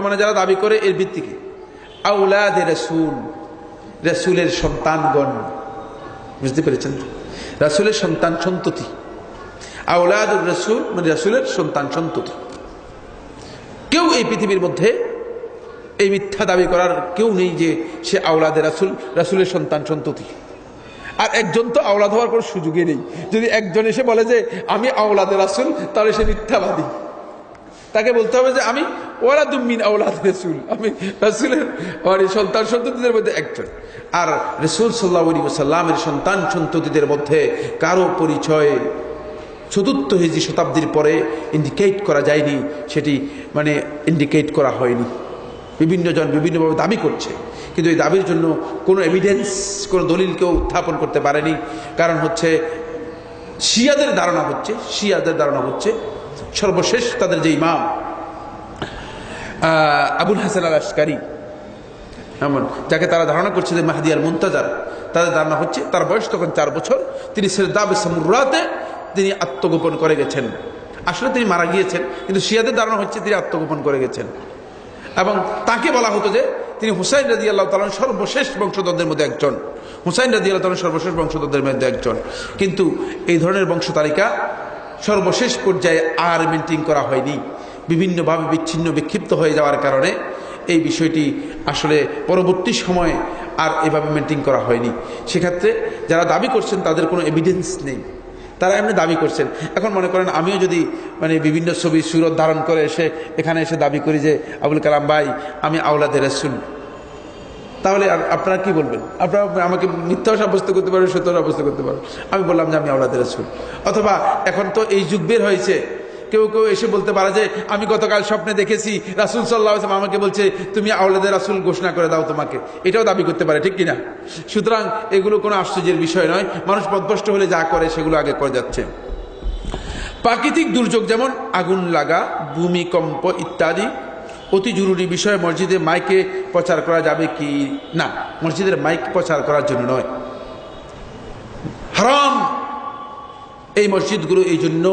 মানে যারা দাবি করে, এর ভিত্তি কি? আউলাদে রসুল, রসুলের সন্তানগণ। বুঝতে পেরেছেন? রাসুলের সন্তান সন্ততি। আউলাদ রসুল মানে রাসুলের সন্তান সন্ততি। কেউ এই পৃথিবীর মধ্যে এই মিথ্যা দাবি করার কেউ নেই যে সে আওলাদে রাসুল, রাসুলের সন্তান সন্ততি। আর একজন তো আওলাদ হওয়ার কোনো সুযোগই নেই। যদি একজন এসে বলে যে, আমি আওলাদে রাসুল তাহলে সে মিথ্যাবাদী। তাকে বলতে হবে যে, আমি আমি মানে সন্তান সন্ততিদের মধ্যে আর সন্তান সন্ততিদের মধ্যে কারও পরিচয় চতুর্থ শতাব্দীর পরে ইন্ডিকেট করা যায়নি, সেটি মানে ইন্ডিকেট করা হয়নি। বিভিন্ন জন বিভিন্নভাবে দাবি করছে। কিন্তু এই দাবির জন্য কোনো এভিডেন্স কোনো দলিল কেউ উত্থাপন করতে পারেনি। কারণ হচ্ছে শিয়াদের ধারণা হচ্ছে, শিয়াদের ধারণা হচ্ছে সর্বশেষ তাদের যে ইমাম আবুল হাসান আল আসকারি এমন, যাকে তারা ধারণা করছে যে মাহাদি আল মুন্তাজার তাদের ধারণা হচ্ছে তার বয়স তখন চার বছর, তিনি সেরদাব সামুরাতে তিনি আত্মগোপন করে গেছেন। আসলে তিনি মারা গিয়েছেন, কিন্তু শিয়াদের ধারণা হচ্ছে তিনি আত্মগোপন করে গেছেন। এবং তাকে বলা হতো যে তিনি হুসাইন রাজি আল্লাহ তালন সর্বশেষ বংশধরদের মধ্যে একজন। হুসাইন রাজি আল্লাহ তালন সর্বশেষ বংশধরদের মধ্যে একজন। কিন্তু এই ধরনের বংশ তালিকা সর্বশেষ পর্যায়ে আর মেনটেন করা হয়নি। বিভিন্নভাবে বিচ্ছিন্ন, বিক্ষিপ্ত হয়ে যাওয়ার কারণে এই বিষয়টি আসলে পরবর্তী সময়ে আর এভাবে মেনটেন করা হয়নি। সেক্ষেত্রে যারা দাবি করছেন তাদের কোনো এভিডেন্স নেই। তারা এমনি দাবি করছেন। এখন মনে করেন আমিও যদি মানে বিভিন্ন ছবি, সুরত ধারণ করে এসে, এখানে এসে দাবি করি যে, আবুল কালাম ভাই, আমি আওলাদের রসুল। তাহলে আপনারা কি বলবেন? আপনারা আমাকে মিথ্যাও সাব্যস্ত করতে পারবেন সত্য সাব্যস্ত করতে পারবেন আমি বললাম যে, আমি আওলাদের রসুল। অথবা এখন তো এই যুগ বের হয়েছে কেউ কেউ এসে বলতে পারে যে, আমি গতকাল স্বপ্নে দেখেছি, রাসুল সাল্লাহ আসলাম আমাকে বলছে, তুমি আওলাদের রাসুল ঘোষণা করে দাও তোমাকে। এটাও দাবি করতে পারে, ঠিক কিনা? সুতরাং এগুলো কোনো আশ্চর্যের বিষয় নয়, মানুষ পদভষ্ট হলে যা করে সেগুলো আগে করে যাচ্ছে। প্রাকৃতিক দুর্যোগ যেমন আগুন লাগা, ভূমিকম্প ইত্যাদি, অতি জরুরি বিষয়, মসজিদে মাইকে প্রচার করা যাবে কি না? মসজিদের মাইক প্রচার করার জন্য নয়। হারাম এই মসজিদগুলো এই জন্য